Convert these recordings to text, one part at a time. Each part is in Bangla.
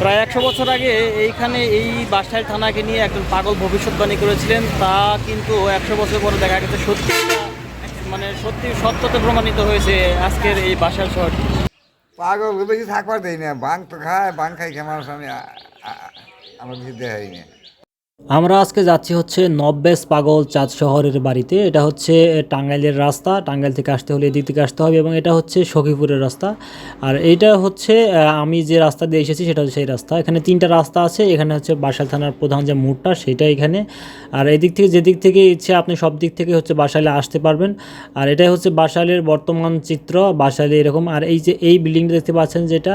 প্রায় একশো বছর আগে এইখানে এই বাসায় থানাকে নিয়ে একজন পাগল ভবিষ্যৎবাণী করেছিলেন। তা কিন্তু একশো বছর পরে দেখা গেছে সত্যি মানে সত্যি সত্যতে প্রমাণিত হয়েছে আজকের এই বাসার শহরটি। পাগল থাকবার দেয় না বাং তো খায় বাং খাই খেয়ে মানুষ, আমি আমার কিছু না আমরা আজকে যাচ্ছি হচ্ছে নব্বেস পাগল চাঁদ শহরের বাড়িতে। এটা হচ্ছে টাঙ্গাইলের রাস্তা। টাঙ্গাইল থেকে আসতে হলে এদিক থেকে আসতে হবে এবং এটা হচ্ছে সখীপুরের রাস্তা। আর এইটা হচ্ছে আমি যে রাস্তা দিয়ে এসেছি সেটা হচ্ছে সেই রাস্তা। এখানে তিনটা রাস্তা আছে। এখানে হচ্ছে বাসাইল থানার প্রধান যে মোড়টা, সেটা এখানে। আর এদিক থেকে, যেদিক থেকে ইচ্ছে, আপনি সব দিক থেকে হচ্ছে বাসাইলে আসতে পারবেন। আর এটাই হচ্ছে বাসাইলের বর্তমান চিত্র, বাসাইলে এরকম। আর এই যে, এই বিল্ডিংটা দেখতে পাচ্ছেন যেটা,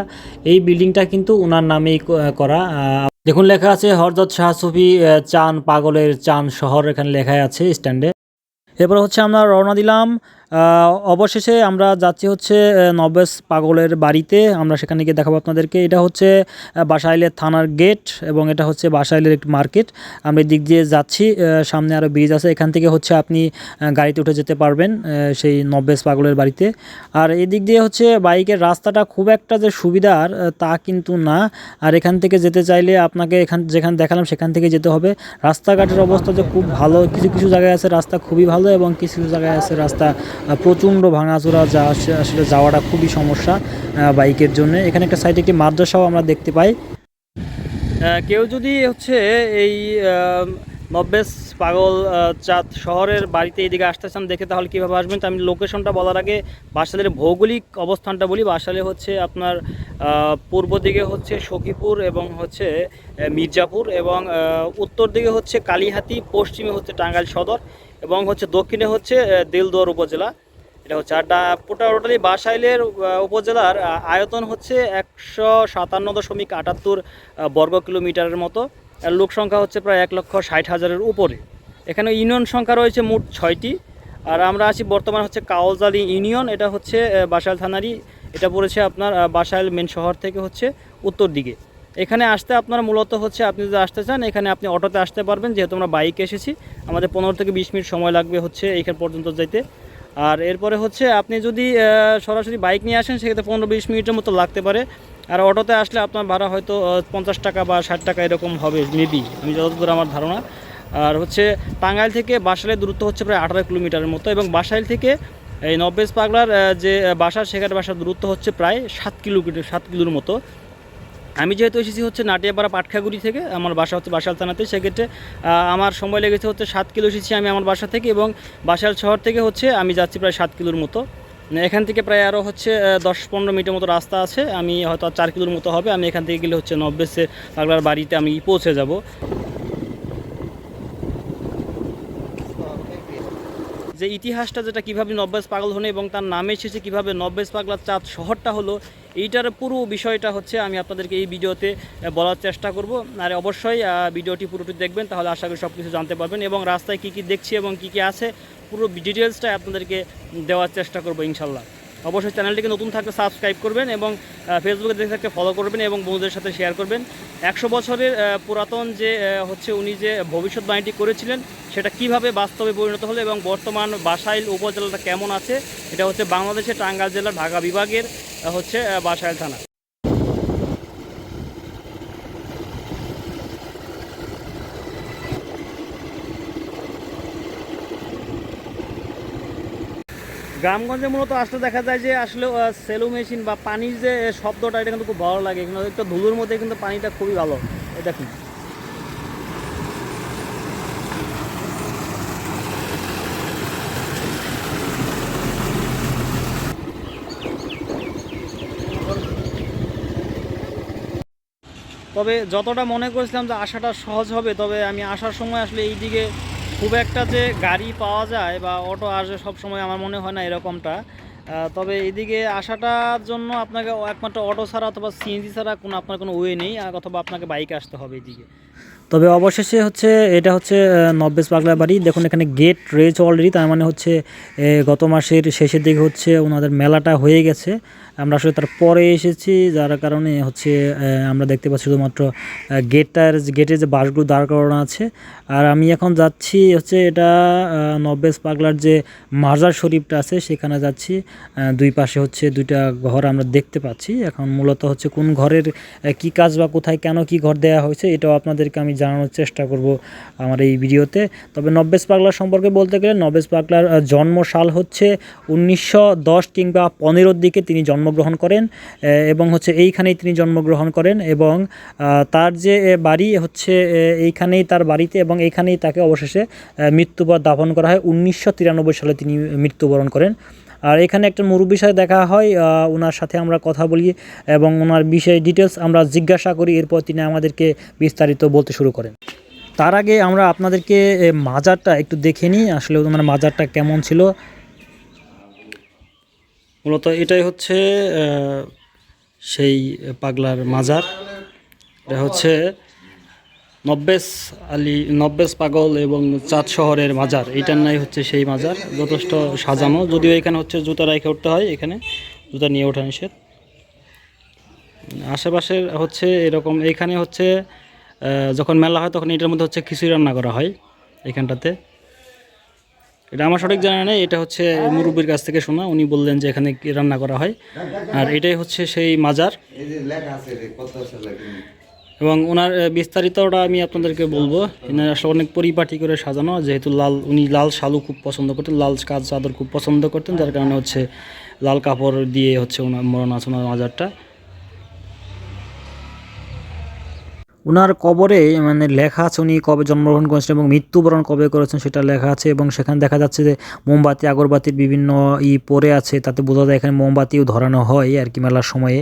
এই বিল্ডিংটা কিন্তু ওনার নামেই করা দেখুন, লেখা আছে হরজত শাহ সুফি চান পাগলের চান শহর, এখানে লেখাই আছে স্ট্যান্ডে এরপর হচ্ছে আমরা রওনা দিলাম অবশেষে আমরা যাচ্ছি হচ্ছে নবেস পাগলের বাড়িতে। আমরা সেখানে গিয়ে দেখাবো আপনাদেরকে। এটা হচ্ছে বাসাইলের থানার গেট এবং এটা হচ্ছে বাসাইলের একটি মার্কেট। আমরা দিক দিয়ে যাচ্ছি সামনে আরও ব্রিজ আছে। এখান থেকে হচ্ছে আপনি গাড়িতে উঠে যেতে পারবেন সেই নব্বেস পাগলের বাড়িতে। আর এই দিক দিয়ে হচ্ছে বাইকের রাস্তাটা খুব একটা যে সুবিধার তা কিন্তু না। আর এখান থেকে যেতে চাইলে আপনাকে এখান, যেখানে দেখালাম সেখান থেকে যেতে হবে। রাস্তাঘাটের অবস্থা যে খুব ভালো। কিছু কিছু জায়গায় আছে রাস্তা খুবই ভালো এবং কিছু কিছু জায়গায় আছে রাস্তা প্রচণ্ড ভাঙাচোরা যা আসে- আসলে যাওয়াটা খুবই সমস্যা বাইকের জন্য। এখানে একটা সাইডে একটি মাদ্রাসাও আমরা দেখতে পাই। কেউ যদি হচ্ছে এই নব্বেস পাগল চাঁদ শহরের বাড়িতে এইদিকে আসতে চান, দেখে তাহলে কীভাবে আসবেন? তো আমি লোকেশনটা বলার আগে বাসালের ভৌগোলিক অবস্থানটা বলি। বাসালে হচ্ছে আপনার পূর্ব দিকে হচ্ছে সখীপুর এবং হচ্ছে মির্জাপুর এবং উত্তর দিকে হচ্ছে কালীহাতি, পশ্চিমে হচ্ছে টাঙ্গাইল সদর। এবং হচ্ছে দক্ষিণে হচ্ছে দেলদুয়ার উপজেলা। এটা হচ্ছে আর পুটা টোটালি বাসাইলের উপজেলার আয়তন হচ্ছে একশো সাতান্ন দশমিক আটাত্তর বর্গ কিলোমিটারের মতো। লোক সংখ্যা হচ্ছে প্রায় এক লক্ষ ষাট হাজারের উপরে। এখানে ইউনিয়ন সংখ্যা রয়েছে মোট ছয়টি। আর আমরা আছি বর্তমান হচ্ছে কাওজালি ইউনিয়ন। এটা হচ্ছে বাসাইল থানারই, এটা পড়েছে আপনার বাসাইল মেন শহর থেকে হচ্ছে উত্তর দিকে। এখানে আসতে আপনার মূলত হচ্ছে আপনি যদি আসতে চান, এখানে আপনি অটোতে আসতে পারবেন, যেহেতু আমরা বাইকে এসেছি। আমাদের পনেরো থেকে বিশ মিনিট সময় লাগবে হচ্ছে এইখান পর্যন্ত যাইতে। আর এরপরে হচ্ছে আপনি যদি সরাসরি বাইক নিয়ে আসেন, সেক্ষেত্রে পনেরো বিশ মিনিটের মতো লাগতে পারে। আর অটোতে আসলে আপনার ভাড়া হয়তো পঞ্চাশ টাকা বা ষাট টাকা এরকম হবে, মেবি। আমি যতদূর আমার ধারণা। আর হচ্ছে টাঙ্গাইল থেকে বাসাইলের দূরত্ব হচ্ছে প্রায় আঠারো কিলোমিটারের মতো এবং বাসাইল থেকে এই নব্বেস পাগলার যে বাসা, সেখানে বাসার দূরত্ব হচ্ছে প্রায় সাত কিলোমিটার, সাত কিলোর মতো। আমি যেহেতু এসেছি হচ্ছে নাটিয়াপাড়া পাটখাগুড়ি থেকে, আমার বাসা হচ্ছে বাসাল থানাতে, সেক্ষেত্রে আমার সময় লেগেছে হচ্ছে সাত কিলো এসেছি আমি আমার বাসা থেকে এবং বাসাল শহর থেকে হচ্ছে আমি যাচ্ছি প্রায় সাত কিলোর মতো। মানে এখান থেকে প্রায় আরও হচ্ছে দশ পনেরো মিনিটের মতো রাস্তা আছে, আমি হয়তো চার কিলোর মতো হবে, আমি এখান থেকে গেলে হচ্ছে নব্বেসে পাগলার বাড়িতে আমি পৌঁছে যাব। যে ইতিহাসটা যেটা কীভাবে নব্বেস পাগল হলো এবং তার নামে এসেছে, কীভাবে নব্বেস পাগলার চাঁদ শহরটা হলো, এইটার পুরো বিষয়টা হচ্ছে আমি আপনাদেরকে এই ভিডিওতে বলার চেষ্টা করব। আর অবশ্যই ভিডিওটি পুরোটি দেখবেন, তাহলে আশা করি সব কিছু জানতে পারবেন এবং রাস্তায় কি কি দেখছি এবং কি কি আছে, পুরো ডিটেলসটা আপনাদেরকে দেওয়ার চেষ্টা করব ইনশাল্লাহ অবশ্যই চ্যানেলটিকে নতুন থাকলে সাবস্ক্রাইব করবেন এবং ফেসবুকে দেখে থাকলে ফলো করবেন এবং বন্ধুদের সাথে শেয়ার করবেন। একশো বছরের পুরাতন যে হচ্ছে উনি যে ভবিষ্যৎবাণীটি করেছিলেন, সেটা কীভাবে বাস্তবে পরিণত হলো এবং বর্তমান বাসাইল উপজেলাটা কেমন আছে, এটা হচ্ছে বাংলাদেশের টাঙ্গাইল জেলার ঢাকা বিভাগের হচ্ছে বাসাইল থানা। গ্রামগঞ্জে মূলত আসলে দেখা যায় যে আসলে সেলু মেশিন বা পানির যে শব্দটা, এটা কিন্তু খুব ভালো লাগে। কিন্তু একটু ধুলোর মধ্যে কিন্তু পানিটা খুবই ভালো। এই দেখুন। তবে যতটা মনে করেছিলাম যে আসাটা সহজ হবে, তবে আমি আসার সময় আসলে এই দিকে খুব একটা যে গাড়ি পাওয়া যায় বা অটো আসবে সব সময় আমার মনে হয় না এরকমটা। তবে এদিকে আসাটার জন্য আপনাকে একমাত্র অটো ছাড়া অথবা সিএনজি ছাড়া কোনো আপনার কোনো ওয়ে নেই অথবা আপনাকে বাইকে আসতে হবে এদিকে। তবে অবশেষে হচ্ছে এটা হচ্ছে আহ, নব্বেস পাগলা বাড়ি। দেখুন এখানে গেট রয়েছে অলরেডি তার মানে হচ্ছে গত মাসের শেষের দিকে হচ্ছে ওনাদের মেলাটা হয়ে গেছে। আমরা আসলে তার পরে এসেছি, যার কারণে হচ্ছে আমরা দেখতে পাচ্ছি শুধুমাত্র গেটটার গেটের যে বাসগুলো দাঁড় করানো আছে। আর আমি এখন যাচ্ছি হচ্ছে এটা নব্বেস পাগলার যে মাজার শরীফটা আছে, সেখানে যাচ্ছি। দুই পাশে হচ্ছে দুইটা ঘর আমরা দেখতে পাচ্ছি। এখন মূলত হচ্ছে কোন ঘরের কি কাজ বা কোথায় কেন কি ঘর দেওয়া হয়েছে, এটাও আপনাদেরকে আমি জানানোর চেষ্টা করব আমার এই ভিডিওতে। তবে নব্বেস পাগলা সম্পর্কে বলতে গেলে নব্বেস পাগলার জন্মসাল হচ্ছে উনিশশো দশ কিংবা পনেরোর দিকে তিনি জন্মগ্রহণ করেন এবং হচ্ছে এইখানেই তিনি জন্মগ্রহণ করেন এবং তার যে বাড়ি হচ্ছে এইখানেই তার বাড়িতে এবং এইখানেই তাকে অবশেষে আহ, মৃত্যুবর দাফন করা হয়। উনিশশো তিরানব্বই সালে তিনি মৃত্যুবরণ করেন। আর এখানে একটা মুরব্বীর সাথে দেখা হয় ওনার সাথে আমরা কথা বলি এবং ওনার বিষয়ে ডিটেলস আমরা জিজ্ঞাসা করি এরপর তিনি আমাদেরকে বিস্তারিত বলতে শুরু করেন। তার আগে আমরা আপনাদেরকে মাজারটা একটু দেখে নিই আসলে ওনার মাজারটা কেমন ছিল। মূলত এটাই হচ্ছে সেই পাগলার মাজার। এটা হচ্ছে নব্বেস আলী, নব্বেস পাগল এবং চাঁদ শহরের মাজার। এইটার নাই হচ্ছে সেই মাজার, যথেষ্ট সাজানো। যদিও এখানে হচ্ছে জুতা রেখে উঠতে হয়, এখানে জুতা নিয়ে ওঠা নিষেধ। আশেপাশের হচ্ছে এরকম এখানে হচ্ছে যখন মেলা হয় তখন এটার মধ্যে হচ্ছে খিচুড়ি রান্না করা হয়, এখানটাতে। এটা আমার সঠিক জানা নেই, এটা হচ্ছে মুরব্বীর কাছ থেকে শোনা। উনি বললেন যে এখানে রান্না করা হয়। আর এটাই হচ্ছে সেই মাজার। এবং ওনার বিস্তারিতটা আমি আপনাদেরকে বলব। এনার আসলে অনেক পরিপাটি করে সাজানো। যেহেতু লাল, উনি লাল শালু খুব পছন্দ করতেন, লাল কাজ চাদর খুব পছন্দ করতেন, যার কারণে হচ্ছে লাল কাপড় দিয়ে হচ্ছে ওনার মরণ আছে ওনার মাজারটা। ওনার কবরে মানে লেখা আছে উনি কবে জন্মগ্রহণ করেছেন এবং মৃত্যুবরণ কবে করেছেন সেটা লেখা আছে এবং সেখানে দেখা যাচ্ছে যে মোমবাতি আগরবাতির বিভিন্ন ই পড়ে আছে তাতে বোঝা যায় এখানে মোমবাতিও ধরানো হয় আর কি মেলার সময়ে।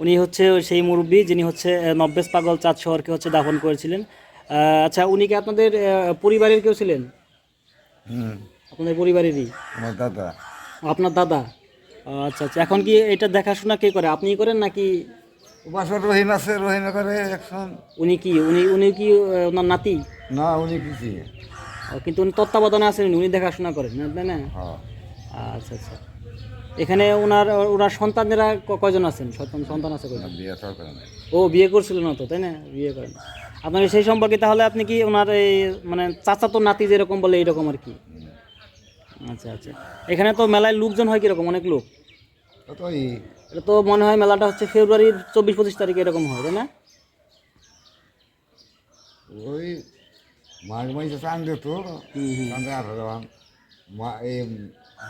উনি হচ্ছে সেই মুরব্বী যিনি হচ্ছে নব্বেস পাগল চাঁদ শহরকে হচ্ছে দাফন করেছিলেন। আচ্ছা উনি কি আপনাদের পরিবারের কেউ ছিলেন? আপনাদের পরিবারেরই? আমার দাদা। আপনার দাদা? আচ্ছা আচ্ছা এখন কি এটা দেখাশোনা কে করে? আপনিই করেন নাকি উপাসক রহিম আছে রহিমে করে একজন। উনি কি? উনি উনি কি ওনার নাতি? না উনি কিছু কিন্তু উনি তত্ত্বাবধানে আছেন উনি দেখাশোনা করেন না তাই না? হ্যাঁ। আচ্ছা আচ্ছা। এখানে ওনার ওনার সন্তানেরা কয়জন আছেন? সন্তান সন্তান আছে কয়জন? ও বিয়ে করছিলেন না তো তাই না? বিয়ে করেন আপনার সেই সম্পর্কে তাহলে আপনি কি ওনার এই মানে চাচা তো নাতি যেরকম বলে এইরকম আর কি? আচ্ছা আচ্ছা। এখানে তো মেলায় লোকজন হয় কীরকম? অনেক লোক। তো এটা তো মনে হয় মেলাটা হচ্ছে ফেব্রুয়ারির চব্বিশ পঁচিশ তারিখে এরকম হয় তাই না? ওই মাঘ মাসে মা এই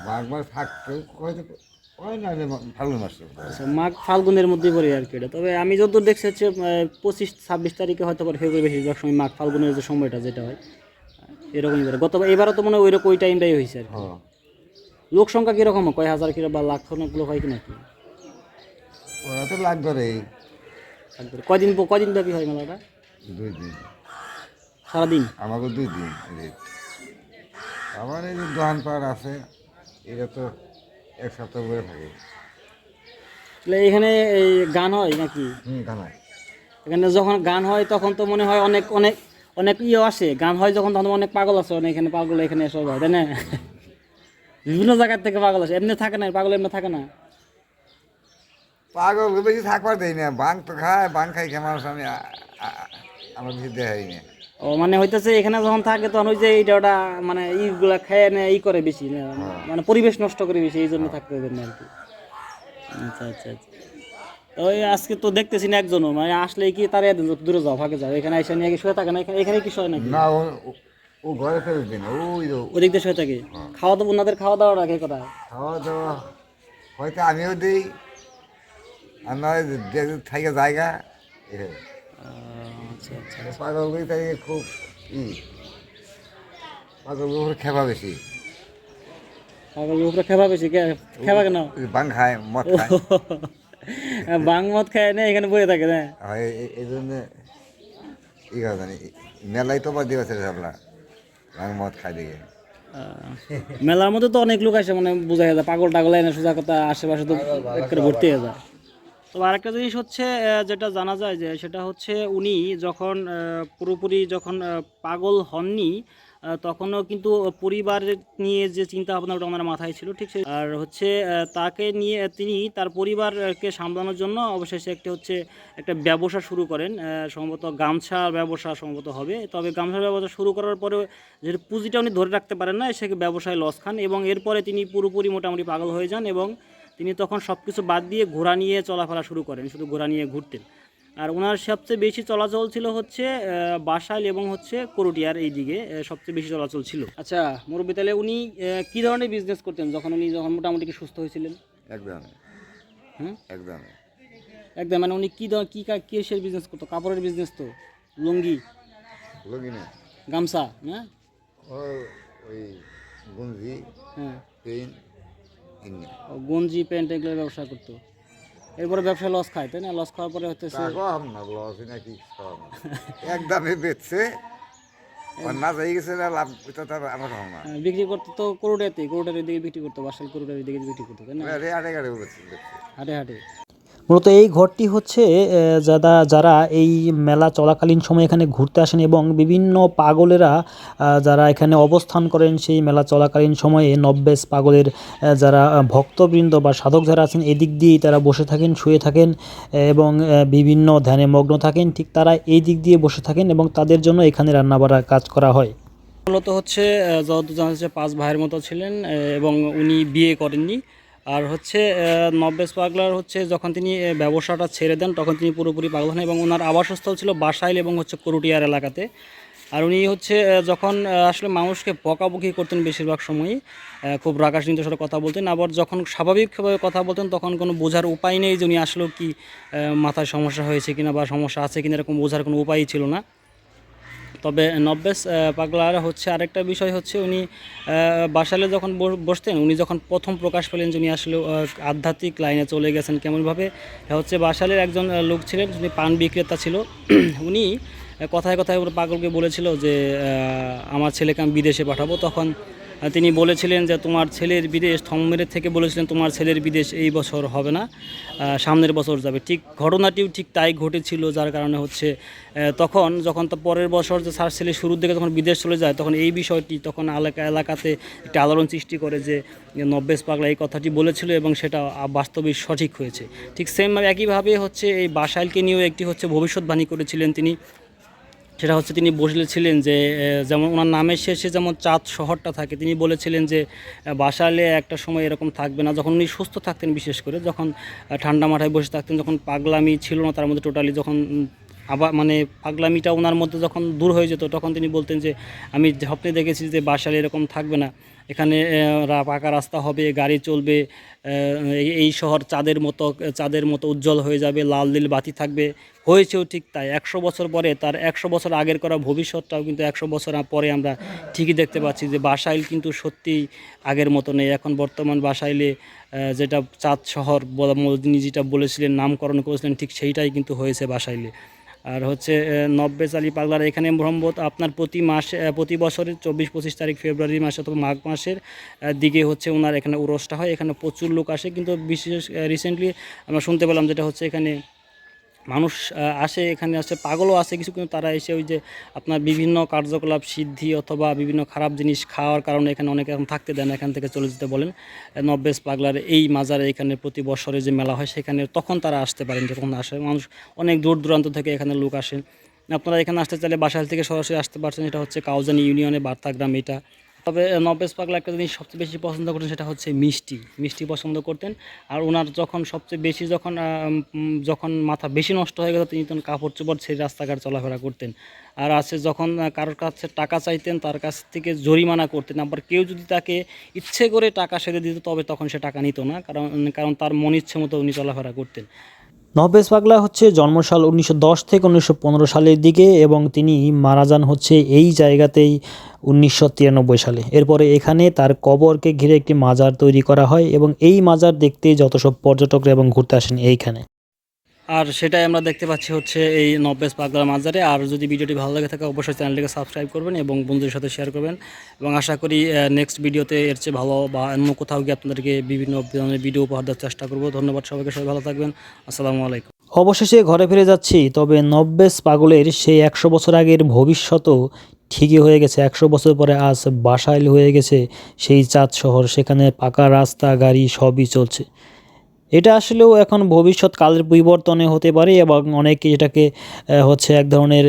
মাঘ মাস থাকতো হয়তো হয় না ফাল্গুন মাস আচ্ছা মাঘ ফাল্গুনের মধ্যেই পড়ে আর কি এটা। তবে আমি যতদূর দেখছি হচ্ছে পঁচিশ ছাব্বিশ তারিখে হয়তো পারে ফেব্রুয়ারি বেশিরভাগ সময় মাঘ ফাল্গুনের যে সময়টা যেটা হয় এরকমই করে গত এবারও তো মনে হয় ওই রকম ওই টাইমটাই হয়েছে আর কি। হ্যাঁ। লোক সংখ্যা কীরকম হয়? কয় হাজার কিলো বা লাখ লোক হয় কি নাকি? ওরা তো লাগবে রে একবারে। কয়দিন প- কয়দিন ব্যাপী হয় মেলাটা? দুই দিন। সারাদিন? আমাকে দুই দিন রেট আমার এই যে পাড় আছে এটা তো এক সপ্তাহ করে থাকে তাহলে এখানে এই গান হয় নাকি? হুম কানায় এখানে যখন গান হয় তখন তো মনে হয় অনেক অনেক অনেক ইয়ে আসে। গান হয় যখন তখন অনেক পাগল আছে অনেক এখানে পাগল এখানে সব হয় তাই না? বিভিন্ন জায়গার থেকে পাগল আসে। এমনি থাকে না পাগল এমনি থাকে না? পাগল বেশি থাকবার দেই না। বাং তো খায় বাং খাই খেয়ে মানুষ আমি আমার বেশি দেখাই না। ও মানে হইতেছে এখানে যখন থাকে তখন ওই যে এইটা ওটা মানে ইগুলা খেয়ে নেয় ই করে বেশি না মানে পরিবেশ নষ্ট করে বেশি এই জন্য থাকতে দেন না আর কি। আচ্ছা আচ্ছা আচ্ছা। তো ওই আজকে তো দেখতেছি না একজনও মানে আসলে কি তার দূরে যাও ফাঁকে যাও এখানে এসে নিয়ে শুয়ে থাকে না? এখানে কি শোয় নাকি? না ও ঘরে ফেরত দিন ওই ওদিক দিয়ে শুয়ে থাকে? খাওয়া দাওয়া ওনাদের খাওয়া দাওয়া রাখে কোথায় খাওয়া দাওয়া হয়তো আমিও দিই আর নয় থাকে জায়গা। আচ্ছা আচ্ছা। পাগল করি তাই খুব ই। খেপা বেশি। পাগল উপরে খেবা বেশি? কে- কেন? বাং খায় মদ খায়। বাং মদ খায় না এখানে বয়ে থাকে না? হয় এই- এই জন্য ই কথা জানি মেলায় তো বাদ দিয়ে আছে সবলা বাং মদ মেলার মধ্যে তো অনেক লোক আসে মানে বোঝা যায় পাগল টাগল এনে সোজা কথা আশেপাশে তো একেবারে ভর্তি হয়ে যায়। তো আরেকটা জিনিস হচ্ছে যেটা জানা যায় যে সেটা হচ্ছে উনি যখন পুরোপুরি যখন পাগল হননি তখনও কিন্তু পরিবার নিয়ে যে চিন্তা ভাবনা ওটা ওনার মাথায় ছিল, ঠিক সেই আর হচ্ছে তাকে নিয়ে তিনি তার পরিবারকে সামলানোর জন্য অবশেষে একটি হচ্ছে একটা ব্যবসা শুরু করেন সম্ভবত গামছা ব্যবসা সম্ভবত হবে। তবে গামছা ব্যবসা শুরু করার পরেও যে পুঁজিটা উনি ধরে রাখতে পারেন না সে ব্যবসায় লস খান এবং এরপরে তিনি পুরোপুরি মোটামুটি পাগল হয়ে যান এবং তিনি তখন সব কিছু বাদ দিয়ে ঘোড়া নিয়ে চলাফেরা শুরু করেন শুধু ঘোড়া নিয়ে ঘুরতেন। আর ওনার সবচেয়ে বেশি চলাচল ছিল হচ্ছে বাসাইল এবং হচ্ছে করুটিয়ার এই দিকে সবচেয়ে বেশি চলাচল ছিল। আচ্ছা মুরব্বী তাহলে উনি কি ধরনের বিজনেস করতেন যখন উনি যখন মোটামুটি কি সুস্থ হয়েছিলেন? একদম। হুম? একদম। একদম মানে উনি কী ধর- কী কা- কিসের বিজনেস করতো? কাপড়ের বিজনেস তো? লুঙ্গি? লগিনে গামছা হ্যাঁ ও ওই গুঞ্জি হ্যাঁ। পেন গঞ্জি প্যান্ট এগুলো ব্যবসা করতো। এরপরে ব্যবসায় লস খায় তাই না? লস খাওয়ার পরে হচ্ছে লস নাকি সব একদমে বেচছে না যাই গেছে না লাভ এটা তার আমার না বিক্রি করতো তো করোটাতে করোটার দিকে বিক্রি করতো বাসাল করোটার দিকে বিক্রি করতো তাই না? হাটে হাটে। মূলত এই ঘরটি হচ্ছে যারা যারা এই মেলা চলাকালীন সময় এখানে ঘুরতে আসেন এবং বিভিন্ন পাগলেরা যারা এখানে অবস্থান করেন সেই মেলা চলাকালীন সময়ে নব্বেস পাগলের যারা ভক্তবৃন্দ বা সাধক যারা আছেন, এদিক দিয়েই তারা বসে থাকেন, শুয়ে থাকেন এবং বিভিন্ন ধ্যানে মগ্ন থাকেন, ঠিক তারা এই দিক দিয়ে বসে থাকেন এবং তাদের জন্য এখানে রান্নাবাড়া কাজ করা হয়। মূলত হচ্ছে যতদূর জানা যাচ্ছে পাঁচ ভাইয়ের মতো ছিলেন এবং উনি বিয়ে করেননি। আর হচ্ছে নব্বেস পাগলার হচ্ছে যখন তিনি ব্যবসাটা ছেড়ে দেন, তখন তিনি পুরোপুরি পাগল হন এবং ওনার আবাসস্থল ছিল বাসাইল এবং হচ্ছে করুটিয়ার এলাকাতে। আর উনি হচ্ছে যখন আসলে মানুষকে বকাবকি করতেন বেশিরভাগ সময়ই খুব রাকাশিন্ত সাথে কথা বলতেন, আবার যখন স্বাভাবিকভাবে কথা বলতেন তখন কোনো বোঝার উপায় নেই যে উনি আসলেও কি মাথায় সমস্যা হয়েছে কিনা বা সমস্যা আছে কিনা, এরকম বোঝার কোনো উপায়ই ছিল না। তবে নব্বেস পাগলার হচ্ছে আরেকটা বিষয় হচ্ছে উনি বাসালে যখন বসতেন, উনি যখন প্রথম প্রকাশ পেলেন যে উনি আসলে আধ্যাত্মিক লাইনে চলে গেছেন কেমনভাবে হচ্ছে বাসালের একজন লোক ছিলেন যিনি পান বিক্রেতা ছিল। উনি কথায় কথায় পাগলকে বলেছিল যে আমার ছেলেকে আমি বিদেশে পাঠাবো। তখন তিনি বলেছিলেন যে, তোমার ছেলের বিদেশ থমের থেকে বলেছিলেন, তোমার ছেলের বিদেশ এই বছর হবে না সামনের বছর যাবে। ঠিক ঘটনাটিও ঠিক তাই ঘটেছিল, যার কারণে হচ্ছে তখন যখন তো পরের বছর যে স্যার ছেলে শুরুর দিকে যখন বিদেশ চলে যায়, তখন এই বিষয়টি তখন এলাকা এলাকাতে একটা আলোড়ন সৃষ্টি করে যে নব্বেশ পাগলা এই কথাটি বলেছিল এবং সেটা বাস্তবিক সঠিক হয়েছে। ঠিক সেম একইভাবে হচ্ছে এই বাসাইলকে নিয়েও একটি হচ্ছে ভবিষ্যৎবাণী করেছিলেন তিনি। সেটা হচ্ছে তিনি বলেছিলেন যে যেমন ওনার নামের শেষে যেমন চাঁদ শহরটা থাকে, তিনি বলেছিলেন যে বাসালে একটা সময় এরকম থাকবে না। যখন উনি সুস্থ থাকতেন বিশেষ করে, যখন ঠান্ডা মাঠায় বসে থাকতেন, যখন পাগলামি ছিল না তার মধ্যে টোটালি যখন আবার মানে পাগলামিটা ওনার মধ্যে যখন দূর হয়ে যেত, তখন তিনি বলতেন যে, আমি স্বপ্নে দেখেছি যে বাসালে এরকম থাকবে না এখানে পাকা রাস্তা হবে, গাড়ি চলবে এই- শহর চাঁদের মতো চাঁদের মতো উজ্জ্বল হয়ে যাবে, লাল নীল বাতি থাকবে। হয়েছেও ঠিক তাই। একশো বছর পরে, তার একশো বছর আগের করা ভবিষ্যৎটাও কিন্তু একশো বছর পরে আমরা ঠিকই দেখতে পাচ্ছি যে বাসাইল কিন্তু সত্যিই আগের মতো নেই। এখন বর্তমান বাসাইলে যেটা চাঁদ শহর তিনি যেটা বলেছিলেন, নামকরণ করেছিলেন, ঠিক সেইটাই কিন্তু হয়েছে বাসাইলে। আর হচ্ছে নব্বে চালি পাগলার এখানে ব্রহ্মবোধ আপনার প্রতি মাসে প্রতি বছরের চব্বিশ, পঁচিশ তারিখ ফেব্রুয়ারি মাসে অথবা মাঘ মাসের দিকে হচ্ছে ওনার এখানে উরসটা হয়। এখানে প্রচুর লোক আসে। কিন্তু বিশেষ রিসেন্টলি আমরা শুনতে পেলাম যেটা হচ্ছে এখানে মানুষ আসে, এখানে আসে, পাগলও আসে কিছু, কিন্তু তারা এসে ওই যে আপনার বিভিন্ন কার্যকলাপ, সিদ্ধি অথবা বিভিন্ন খারাপ জিনিস খাওয়ার কারণে এখানে অনেকে এখন থাকতে দেন এখান থেকে চলে যেতে বলেন। নব্বেস পাগলার এই মাজারে এখানে প্রতি বছরে যে মেলা হয়, সেখানে তখন তারা আসতে পারেন যখন আসে। মানুষ অনেক দূর দূরান্ত থেকে এখানে লোক আসেন আপনারা এখানে আসতে চাইলে বাসাল থেকে সরাসরি আসতে পারছেন, এটা হচ্ছে কাউজানি ইউনিয়নে বার্তাগ্রাম এটা। তবে নবেশ পাগলা একটা জিনিস সবচেয়ে বেশি পছন্দ করতেন সেটা হচ্ছে মিষ্টি। মিষ্টি পছন্দ করতেন। আর ওনার যখন সবচেয়ে বেশি যখন যখন মাথা বেশি নষ্ট হয়ে গেল তিনি তখন কাপড় চোপড় ছেড়ে রাস্তাঘাট চলাফেরা করতেন। আর আছে যখন কারোর কাছে টাকা চাইতেন, তার কাছ থেকে জরিমানা করতেন। আবার কেউ যদি তাকে ইচ্ছে করে টাকা সেরে দিত, তবে তখন সে টাকা নিত না। কারণ কারণ তার মন ইচ্ছে মতো উনি চলাফেরা করতেন। নভেস পাগলা হচ্ছে জন্মসাল উনিশশো দশ থেকে উনিশশো পনেরো সালের দিকে এবং তিনি মারা যান হচ্ছে এই জায়গাতেই উনিশশো তিরানব্বই সালে। এরপরে এখানে তার কবরকে ঘিরে একটি মাজার তৈরি করা হয় এবং এই মাজার দেখতে যত সব পর্যটকরা এবং ঘুরতে আসেন এইখানে। আর সেটাই আমরা দেখতে পাচ্ছি হচ্ছে এই নব্বেস পাগলা মাজারে। আর যদি ভিডিওটি ভালো লাগে থাকে অবশ্যই চ্যানেলটিকে সাবস্ক্রাইব করবেন এবং বন্ধুদের সাথে শেয়ার করবেন। এবং আশা করি নেক্সট ভিডিওতে এর চেয়ে ভালো বা অন্য কোথাও গিয়ে আপনাদেরকে বিভিন্ন ধরনের ভিডিও উপহার দেওয়ার চেষ্টা করব। ধন্যবাদ সবাইকে সবাই ভালো থাকবেন। আসসালামু আলাইকুম। অবশেষে ঘরে ফিরে যাচ্ছি তবে নব্বেস পাগলের সেই একশো বছর আগের ভবিষ্যতও ঠিকই হয়ে গেছে। একশো বছর পরে আজ বাসাইল হয়ে গেছে সেই চাঁদ শহর। সেখানে পাকা রাস্তা, গাড়ি সবই চলছে। এটা আসলেও এখন ভবিষ্যৎ কালের পরিবর্তনে হতে পারে এবং অনেকে এটাকে হচ্ছে এক ধরনের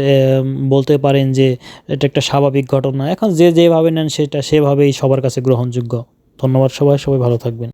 বলতে পারেন যে এটা একটা স্বাভাবিক ঘটনা। এখন যে যেভাবে নেন সেটা সেভাবেই সবার কাছে গ্রহণযোগ্য। ধন্যবাদ সবাই সবাই ভালো থাকবেন।